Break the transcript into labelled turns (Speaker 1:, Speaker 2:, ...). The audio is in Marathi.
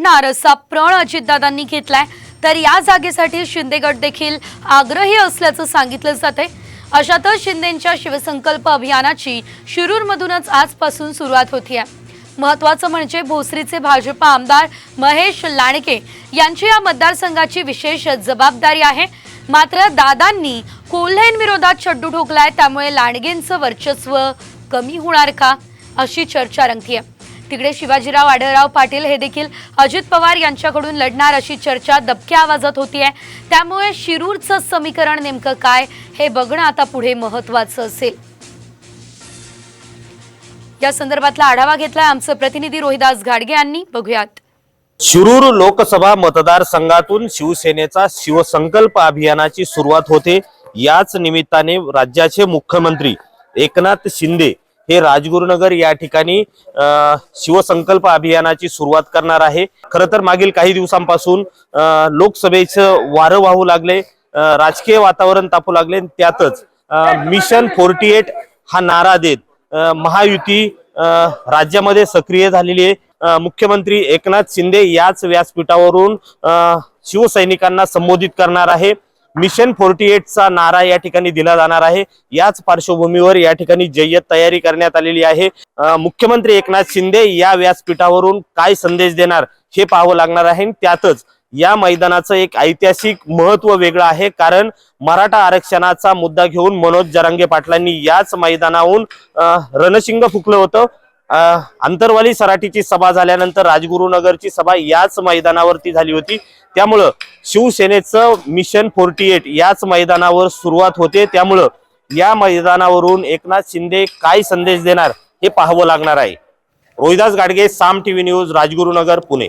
Speaker 1: लढणार असा प्रण अजितदादांनी घेतलाय. तर या जागेसाठी शिंदे गट देखील आग्रही असल्याचं सांगितलं जाते अशातच शिंदेच्या शिवसंकल्प अभियानाची शिरूरमधूनच आजपासून सुरुवात होती आहे महत्वाचं म्हणजे भोसरीचे भाजपा आमदार महेश लाणके यांची या मतदारसंघाची विशेष जबाबदारी आहे. मात्र दादांनी कोल्हेंविरोधात चड्डू ठोकलाय त्यामुळे लांडगेंचं वर्चस्व कमी होणार का? अशी चर्चा रंगतीये. तिकडे शिवाजीराव आढळराव पाटील हे देखील अजित पवार यांच्याकडून लढणार अशी चर्चा दबक्या आवाजात होती आहे त्यामुळे शिरूरचं समीकरण नेमकं काय हे बघणं आता पुढे महत्वाचं असेल. या संदर्भातला आढावा घेतलाय आमचे प्रतिनिधी रोहिदास घाडगे यांनी. बघूयात.
Speaker 2: शिरूर लोकसभा मतदारसंघातून शिवसेनेचा शिवसंकल्प अभियानाची सुरुवात होते. याच निमित्ताने राज्याचे मुख्यमंत्री एकनाथ शिंदे हे राजगुरुनगर या ठिकाणी शिवसंकल्प अभियानाची सुरुवात करणार आहे. खर तर मागील काही दिवसांपासून लोकसभेचं वारं वाहू लागले राजकीय वातावरण तापू लागले त्यातच मिशन फोर्टी एट हा नारा देत महायुती राज्यामध्ये सक्रिय झालेली आहे. मुख्यमंत्री एकनाथ शिंदे याच व्यासपीठावरून शिवसैनिकांना संबोधित करणार आहे. मिशन फोर्टी एटचा नारा या ठिकाणी दिला जाणार आहे. याच पार्श्वभूमीवर या ठिकाणी जय्यत तयारी करण्यात आलेली आहे. मुख्यमंत्री एकनाथ शिंदे या व्यासपीठावरून काय संदेश देणार हे पाहावं लागणार आहे. आणि त्यातच या मैदानाचं एक ऐतिहासिक महत्त्व वेगळं आहे. कारण मराठा आरक्षणाचा मुद्दा घेऊन मनोज जरांगे पाटलांनी याच मैदानाहून रणशिंग फुकलं होतं. अंतरवाली आंतरवाली सराटीची सभा झाल्यानंतर राजगुरुनगरची सभा याच मैदानावरती झाली होती. त्यामुळं शिवसेनेचं मिशन फोर्टी एट याच मैदानावर सुरुवात होते. त्यामुळं या मैदानावरून एकनाथ शिंदे काय संदेश देणार हे पाहावं लागणार आहे. Rohidas Gadge Saam TV news Rajgurunagar Pune.